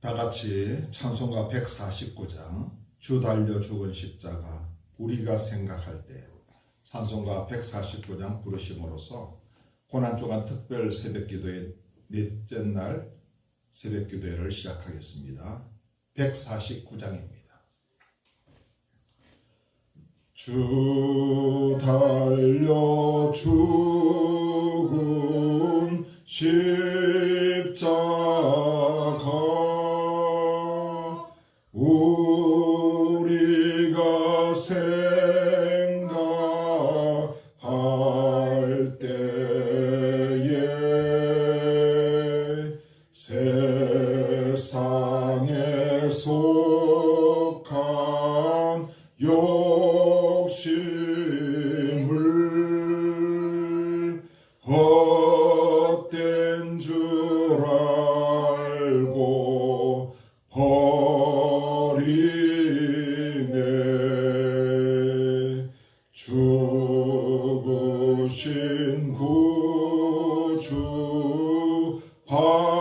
다 같이 찬송가 149장 주 달려 죽은 십자가 우리가 생각할 때 찬송가 149장 부르심으로써 고난 주간 특별 새벽 기도의 넷째 날 새벽 기도회를 시작하겠습니다. 149장입니다. 주 달려 죽은 십 구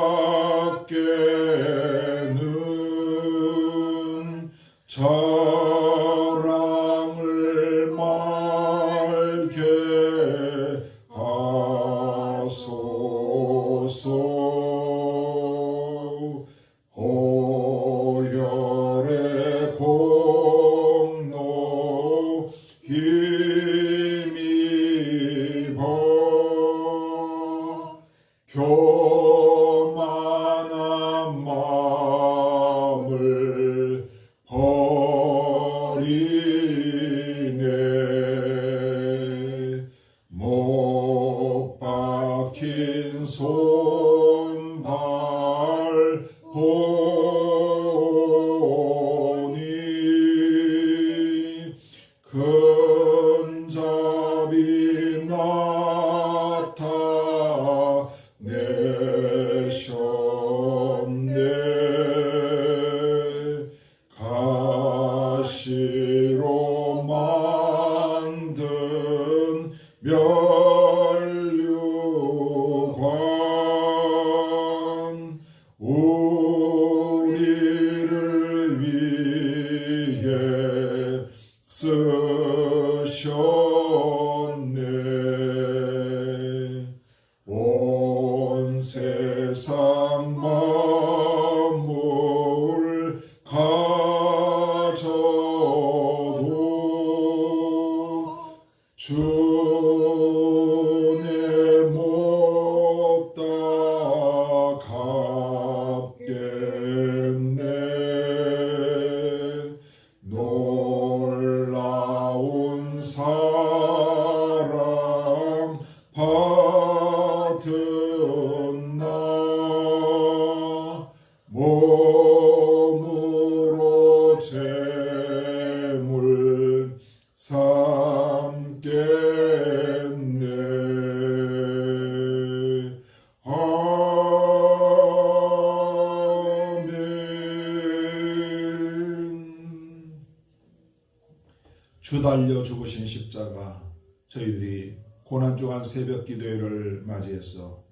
새벽 기도회를 맞이해서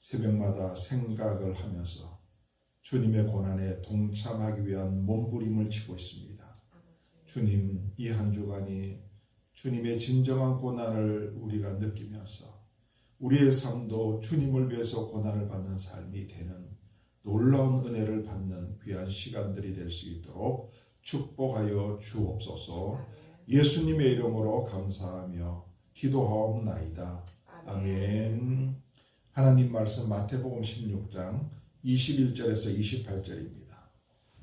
새벽마다 생각을 하면서 주님의 고난에 동참하기 위한 몸부림을 치고 있습니다. 주님 이 한 주간이 주님의 진정한 고난을 우리가 느끼면서 우리의 삶도 주님을 위해서 고난을 받는 삶이 되는 놀라운 은혜를 받는 귀한 시간들이 될 수 있도록 축복하여 주옵소서. 예수님의 이름으로 감사하며 기도하옵나이다. 아멘. 하나님 말씀 마태복음 16장 21절에서 28절입니다.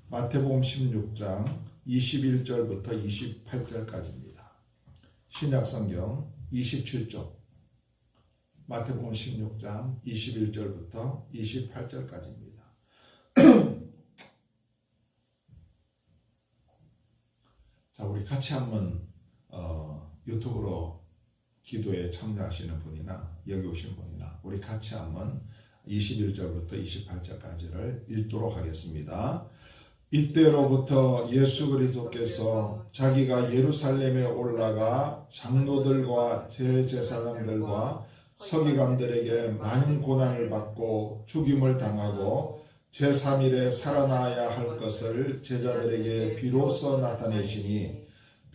마태복음 16장 21절부터 28절까지입니다. 신약성경 27쪽 마태복음 16장 21절부터 28절까지입니다. 자, 우리 같이 한번 어, 유튜브로 기도에 참여하시는 분이나 여기 오신 분이나 우리 같이 한번 21절부터 28절까지를 읽도록 하겠습니다. 이때로부터 예수 그리스도께서 자기가 예루살렘에 올라가 장로들과 대제사장들과 서기관들에게 많은 고난을 받고 죽임을 당하고 제3일에 살아나야 할 것을 제자들에게 비로소 나타내시니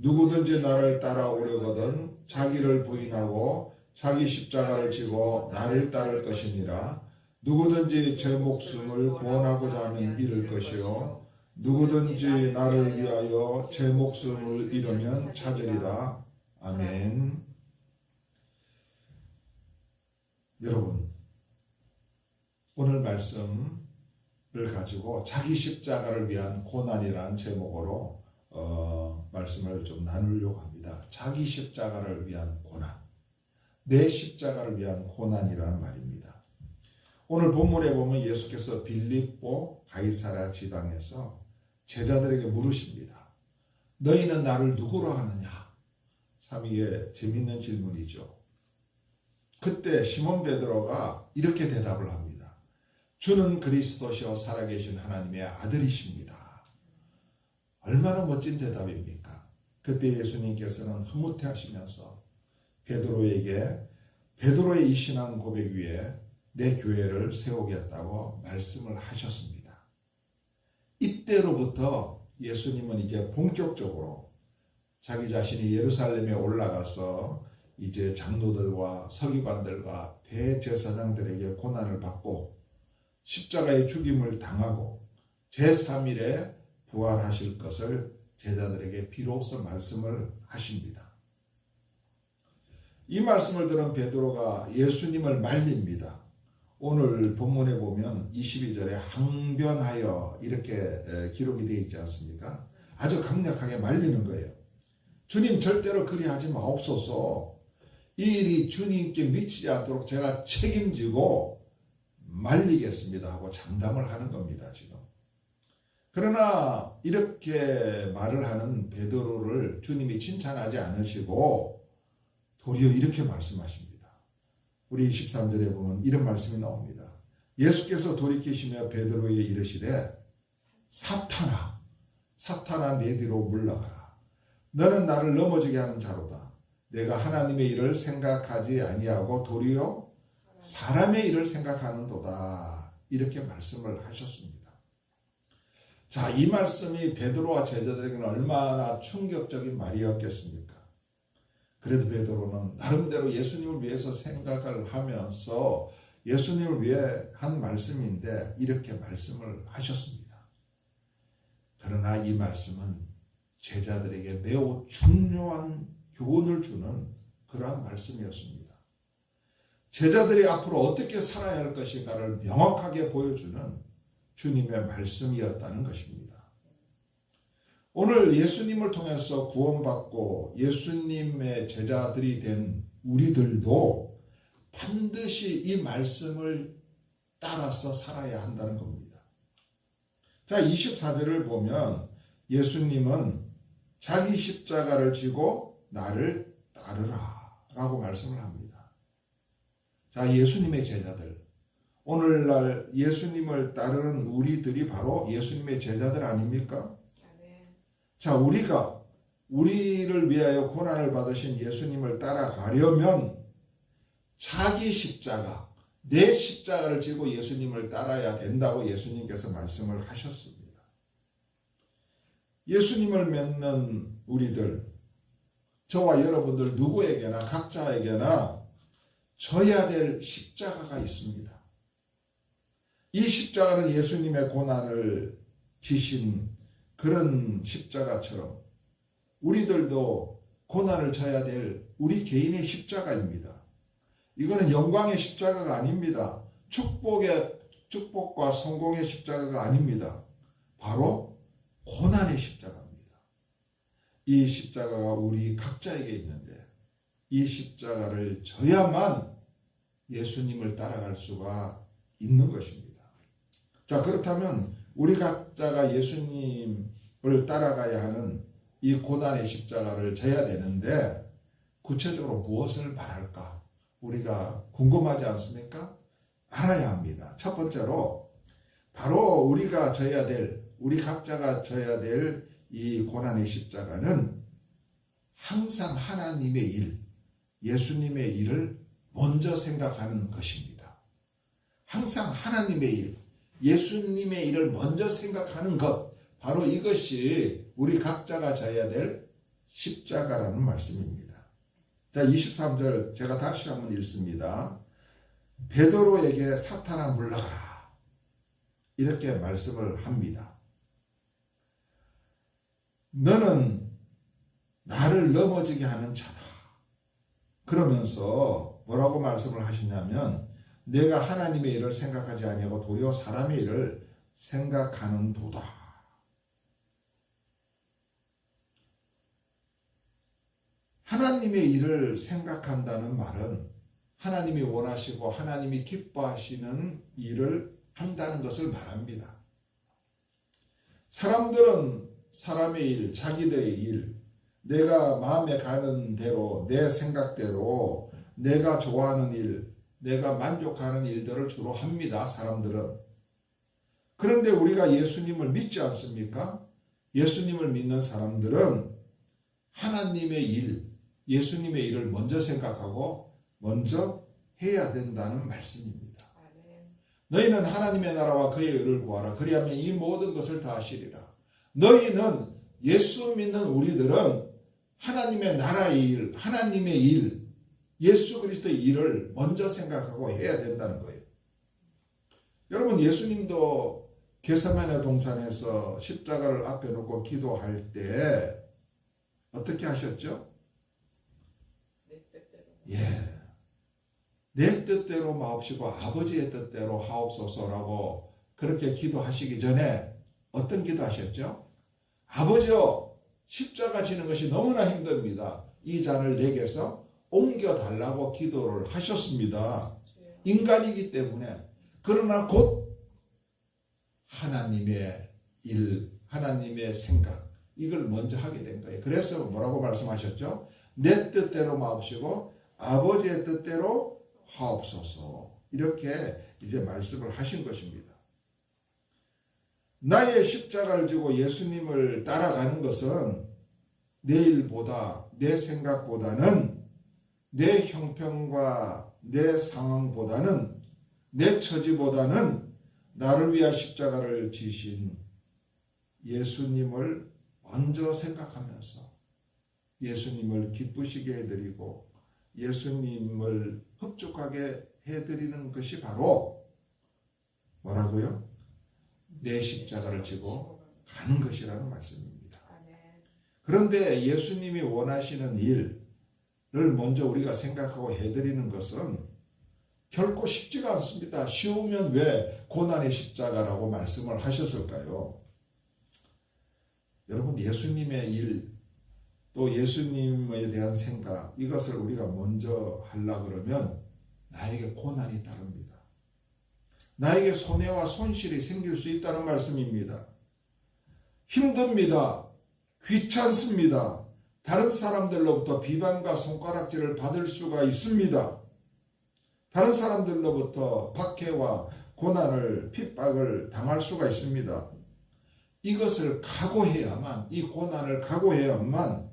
누구든지 나를 따라오려거든 자기를 부인하고 자기 십자가를 지고 나를 따를 것이니라. 누구든지 제 목숨을 구원하고자 하면 잃을 것이요. 누구든지 나를 위하여 제 목숨을 잃으면 찾으리라. 아멘. 여러분 오늘 말씀을 가지고 자기 십자가를 위한 고난이라는 제목으로 어, 말씀을 좀 나누려고 합니다. 자기 십자가를 위한 고난, 내 십자가를 위한 고난이라는 말입니다. 오늘 본문에 보면 예수께서 빌립보 가이사라 지방에서 제자들에게 물으십니다. 너희는 나를 누구로 하느냐? 참 이게 재밌는 질문이죠. 그때 시몬 베드로가 이렇게 대답을 합니다. 주는 그리스도시요 살아계신 하나님의 아들이십니다. 얼마나 멋진 대답입니까? 그때 예수님께서는 흐뭇해 하시면서 베드로에게 베드로의 이 신앙 고백 위에 내 교회를 세우겠다고 말씀을 하셨습니다. 이때로부터 예수님은 이제 본격적으로 자기 자신이 예루살렘에 올라가서 이제 장로들과 서기관들과 대제사장들에게 고난을 받고 십자가의 죽임을 당하고 제3일에 부활하실 것을 제자들에게 비로소 말씀을 하십니다. 이 말씀을 들은 베드로가 예수님을 말립니다. 오늘 본문에 보면 22절에 항변하여 이렇게 기록이 되어 있지 않습니까? 아주 강력하게 말리는 거예요. 주님 절대로 그리하지 마옵소서. 이 일이 주님께 미치지 않도록 제가 책임지고 말리겠습니다 하고 장담을 하는 겁니다, 지금. 그러나 이렇게 말을 하는 베드로를 주님이 칭찬하지 않으시고 도리어 이렇게 말씀하십니다. 우리 23절에 보면 이런 말씀이 나옵니다. 예수께서 돌이키시며 베드로에게 이르시되 사탄아 사탄아 내 뒤로 물러가라. 너는 나를 넘어지게 하는 자로다. 내가 하나님의 일을 생각하지 아니하고 도리어 사람의 일을 생각하는도다. 이렇게 말씀을 하셨습니다. 자, 이 말씀이 베드로와 제자들에게는 얼마나 충격적인 말이었겠습니까? 그래도 베드로는 나름대로 예수님을 위해서 생각을 하면서 예수님을 위해 한 말씀인데 이렇게 말씀을 하셨습니다. 그러나 이 말씀은 제자들에게 매우 중요한 교훈을 주는 그러한 말씀이었습니다. 제자들이 앞으로 어떻게 살아야 할 것인가를 명확하게 보여주는 주님의 말씀이었다는 것입니다. 오늘 예수님을 통해서 구원받고 예수님의 제자들이 된 우리들도 반드시 이 말씀을 따라서 살아야 한다는 겁니다. 자, 24절을 보면 예수님은 자기 십자가를 지고 나를 따르라 라고 말씀을 합니다. 자, 예수님의 제자들. 오늘날 예수님을 따르는 우리들이 바로 예수님의 제자들 아닙니까? 자, 우리가 우리를 위하여 고난을 받으신 예수님을 따라가려면 자기 십자가, 내 십자가를 지고 예수님을 따라야 된다고 예수님께서 말씀을 하셨습니다. 예수님을 믿는 우리들, 저와 여러분들 누구에게나 각자에게나 져야 될 십자가가 있습니다. 이 십자가는 예수님의 고난을 지신 그런 십자가처럼 우리들도 고난을 져야 될 우리 개인의 십자가입니다. 이거는 영광의 십자가가 아닙니다. 축복의 축복과 성공의 십자가가 아닙니다. 바로 고난의 십자가입니다. 이 십자가가 우리 각자에게 있는데 이 십자가를 져야만 예수님을 따라갈 수가 있는 것입니다. 자, 그렇다면 우리 각자가 예수님을 따라가야 하는 이 고난의 십자가를 져야 되는데 구체적으로 무엇을 말할까? 우리가 궁금하지 않습니까? 알아야 합니다. 첫 번째로 바로 우리가 져야 될 우리 각자가 져야 될 이 고난의 십자가는 항상 하나님의 일, 예수님의 일을 먼저 생각하는 것입니다. 항상 하나님의 일, 예수님의 일을 먼저 생각하는 것, 바로 이것이 우리 각자가 져야 될 십자가라는 말씀입니다. 자, 23절 제가 다시 한번 읽습니다. 베드로에게 사탄아 물러가라. 이렇게 말씀을 합니다. 너는 나를 넘어지게 하는 자다. 그러면서 뭐라고 말씀을 하시냐면 내가 하나님의 일을 생각하지 아니하고 도리어 사람의 일을 생각하는 도다. 하나님의 일을 생각한다는 말은 하나님이 원하시고 하나님이 기뻐하시는 일을 한다는 것을 말합니다. 사람들은 사람의 일, 자기들의 일, 내가 마음에 가는 대로, 내 생각대로, 내가 좋아하는 일, 내가 만족하는 일들을 주로 합니다. 사람들은. 그런데 우리가 예수님을 믿지 않습니까? 예수님을 믿는 사람들은 하나님의 일, 예수님의 일을 먼저 생각하고 먼저 해야 된다는 말씀입니다. 너희는 하나님의 나라와 그의 의를 구하라. 그리하면 이 모든 것을 다 하시리라. 너희는 예수 믿는 우리들은 하나님의 나라의 일, 하나님의 일, 예수 그리스도의 일을 먼저 생각하고 해야 된다는 거예요. 여러분 예수님도 게세마네 동산에서 십자가를 앞에 놓고 기도할 때 어떻게 하셨죠? 예. 내 뜻대로 마옵시고 아버지의 뜻대로 하옵소서라고 그렇게 기도하시기 전에 어떤 기도 하셨죠? 아버지요, 십자가 지는 것이 너무나 힘듭니다. 이 잔을 내게서 옮겨달라고 기도를 하셨습니다. 인간이기 때문에. 그러나 곧 하나님의 일, 하나님의 생각, 이걸 먼저 하게 된 거예요. 그래서 뭐라고 말씀하셨죠? 내 뜻대로 마옵시고 아버지의 뜻대로 하옵소서. 이렇게 이제 말씀을 하신 것입니다. 나의 십자가를 지고 예수님을 따라가는 것은 내 일보다 내 생각보다는 내 형편과 내 상황보다는 내 처지보다는 나를 위한 십자가를 지신 예수님을 먼저 생각하면서 예수님을 기쁘시게 해드리고 예수님을 흡족하게 해드리는 것이 바로 뭐라고요? 내 십자가를 지고 가는 것이라는 말씀입니다. 그런데 예수님이 원하시는 일을 먼저 우리가 생각하고 해드리는 것은 결코 쉽지가 않습니다. 쉬우면 왜 고난의 십자가라고 말씀을 하셨을까요? 여러분 예수님의 일, 또 예수님에 대한 생각 이것을 우리가 먼저 하려 그러면 나에게 고난이 따릅니다. 나에게 손해와 손실이 생길 수 있다는 말씀입니다. 힘듭니다. 귀찮습니다. 다른 사람들로부터 비방과 손가락질을 받을 수가 있습니다. 다른 사람들로부터 박해와 고난을 핍박을 당할 수가 있습니다. 이것을 각오해야만 이 고난을 각오해야만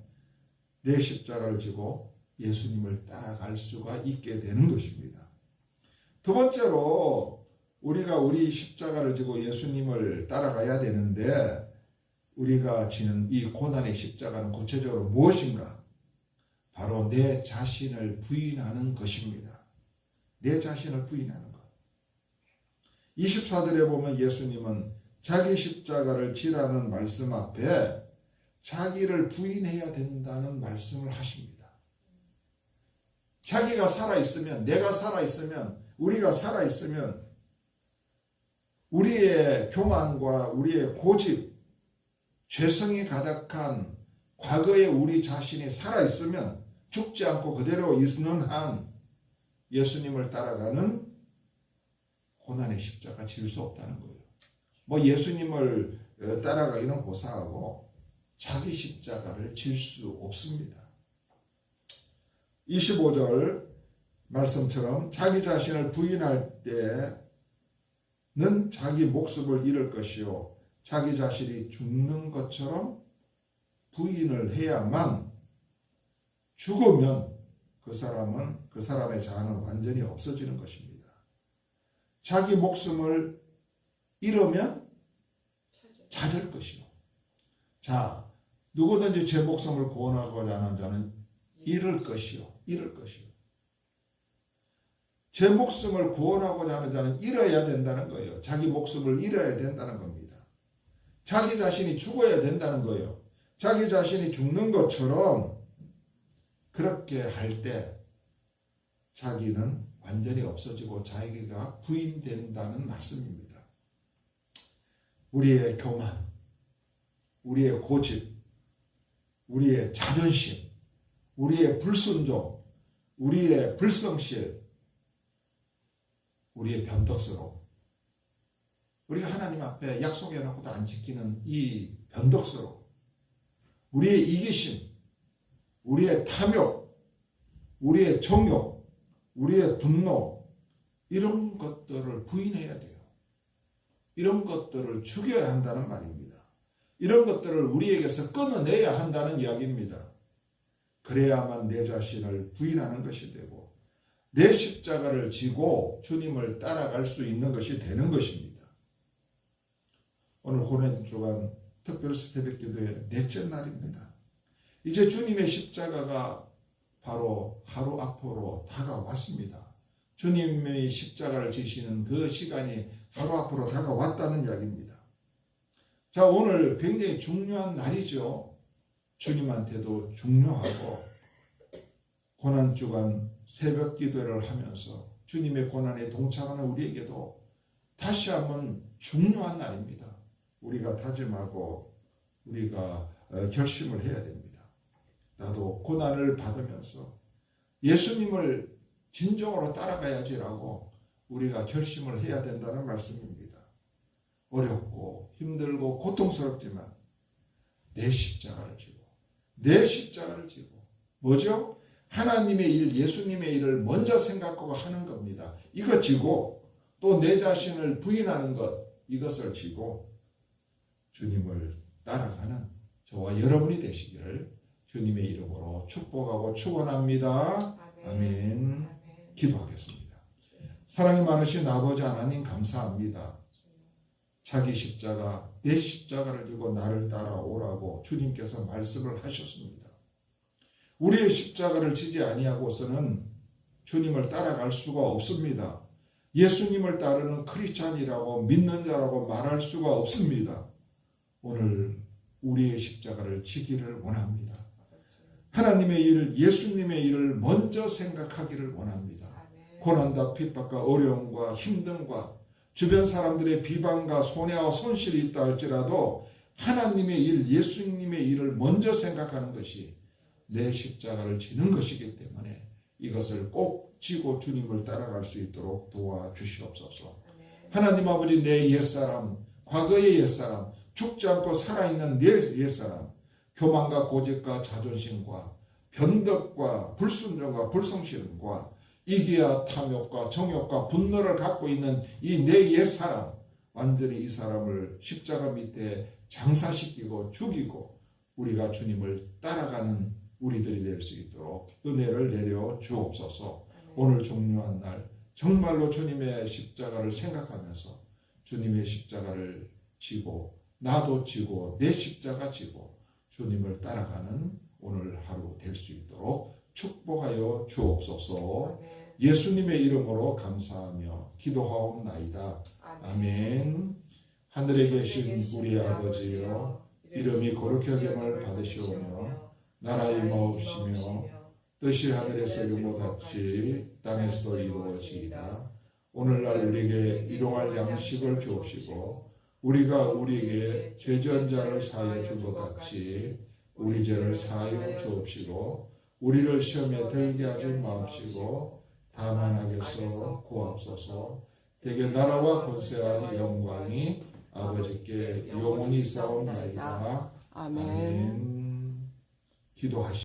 내 십자가를 지고 예수님을 따라갈 수가 있게 되는 것입니다. 두 번째로 우리가 우리 십자가를 지고 예수님을 따라가야 되는데 우리가 지는 이 고난의 십자가는 구체적으로 무엇인가? 바로 내 자신을 부인하는 것입니다. 내 자신을 부인하는 것. 24절에 보면 예수님은 자기 십자가를 지라는 말씀 앞에 자기를 부인해야 된다는 말씀을 하십니다. 자기가 살아있으면, 내가 살아있으면, 우리가 살아있으면, 우리의 교만과 우리의 고집, 죄성이 가득한 과거의 우리 자신이 살아있으면 죽지 않고 그대로 있는 한 예수님을 따라가는 고난의 십자가 질 수 없다는 거예요. 뭐 예수님을 어, 따라가기는 고사하고 자기 십자가를 질 수 없습니다. 25절 말씀처럼 자기 자신을 부인할 때는 자기 목숨을 잃을 것이요 자기 자신이 죽는 것처럼 부인을 해야만 죽으면 그 사람은 그 사람의 자아는 완전히 없어지는 것입니다. 자기 목숨을 잃으면 찾을 것이요. 자, 누구든지 제 목숨을 구원하고자 하는 자는 잃을 것이요. 잃을 것이요. 제 목숨을 구원하고자 하는 자는 잃어야 된다는 거예요. 자기 목숨을 잃어야 된다는 겁니다. 자기 자신이 죽어야 된다는 거예요. 자기 자신이 죽는 것처럼 그렇게 할 때 자기는 완전히 없어지고 자기가 부인된다는 말씀입니다. 우리의 교만, 우리의 고집, 우리의 자존심, 우리의 불순종, 우리의 불성실, 우리의 변덕스러움, 우리가 하나님 앞에 약속해 놓고도 안 지키는 이 변덕스러움, 우리의 이기심, 우리의 탐욕, 우리의 정욕, 우리의 분노, 이런 것들을 부인해야 돼요. 이런 것들을 죽여야 한다는 말입니다. 이런 것들을 우리에게서 끊어내야 한다는 이야기입니다. 그래야만 내 자신을 부인하는 것이 되고, 내 십자가를 지고 주님을 따라갈 수 있는 것이 되는 것입니다. 오늘 고난 주간 특별 스테백 기도의 넷째 날입니다. 이제 주님의 십자가가 바로 하루 앞으로 다가왔습니다. 주님의 십자가를 지시는 그 시간이 하루 앞으로 다가왔다는 이야기입니다. 자, 오늘 굉장히 중요한 날이죠. 주님한테도 중요하고 고난주간 새벽 기도를 하면서 주님의 고난에 동참하는 우리에게도 다시 한번 중요한 날입니다. 우리가 다짐하고 우리가 어, 결심을 해야 됩니다. 나도 고난을 받으면서 예수님을 진정으로 따라가야지라고 우리가 결심을 해야 된다는 말씀입니다. 어렵고 힘들고 고통스럽지만 내 십자가를 지고 내 십자가를 지고 뭐죠? 하나님의 일, 예수님의 일을 먼저 생각하고 하는 겁니다. 이거 지고 또 내 자신을 부인하는 것 이것을 지고 주님을 따라가는 저와 여러분이 되시기를 주님의 이름으로 축복하고 축원합니다. 아멘. 기도하겠습니다. 사랑이 많으신 아버지 하나님 감사합니다. 자기 십자가 내 십자가를 지고 나를 따라오라고 주님께서 말씀을 하셨습니다. 우리의 십자가를 지지 아니하고서는 주님을 따라갈 수가 없습니다. 예수님을 따르는 크리스찬이라고 믿는 자라고 말할 수가 없습니다. 오늘 우리의 십자가를 지기를 원합니다. 하나님의 일, 예수님의 일을 먼저 생각하기를 원합니다. 고난과 핍박과 어려움과 힘듦과 주변 사람들의 비방과 손해와 손실이 있다 할지라도 하나님의 일, 예수님의 일을 먼저 생각하는 것이 내 십자가를 지는 것이기 때문에 이것을 꼭 지고 주님을 따라갈 수 있도록 도와주시옵소서. 하나님 아버지 내 옛사람, 과거의 옛사람, 죽지 않고 살아있는 내 옛사람, 교만과 고집과 자존심과 변덕과 불순종과 불성실과 이기와 탐욕과 정욕과 분노를 갖고 있는 이 내 옛사람 완전히 이 사람을 십자가 밑에 장사시키고 죽이고 우리가 주님을 따라가는 우리들이 될 수 있도록 은혜를 내려 주옵소서. 오늘 중요한 날 정말로 주님의 십자가를 생각하면서 주님의 십자가를 지고 나도 지고 내 십자가 지고 주님을 따라가는 오늘 하루 될 수 있도록 축복하여 주옵소서. 예수님의 이름으로 감사하며 기도하옵나이다. 아멘. 하늘에 계신 우리 아버지여 이름이 거룩히 여김을 받으시오며 나라의 마옵시며 뜻이 하늘에서 이루어 같이 땅에서도 이루어지이다. 오늘날 우리에게 일용할 양식을 주옵시고 우리가 우리에게 죄지은 자를 사하여 준 것 같이 우리 죄를 사하여 주옵시고 우리를 시험에 들게 하지 마옵시고 다만 하겠소 구하옵소서 대개 나라와 권세와 영광이 아버지께 영원히 싸움나이다. 아멘. 아멘. 기도하시.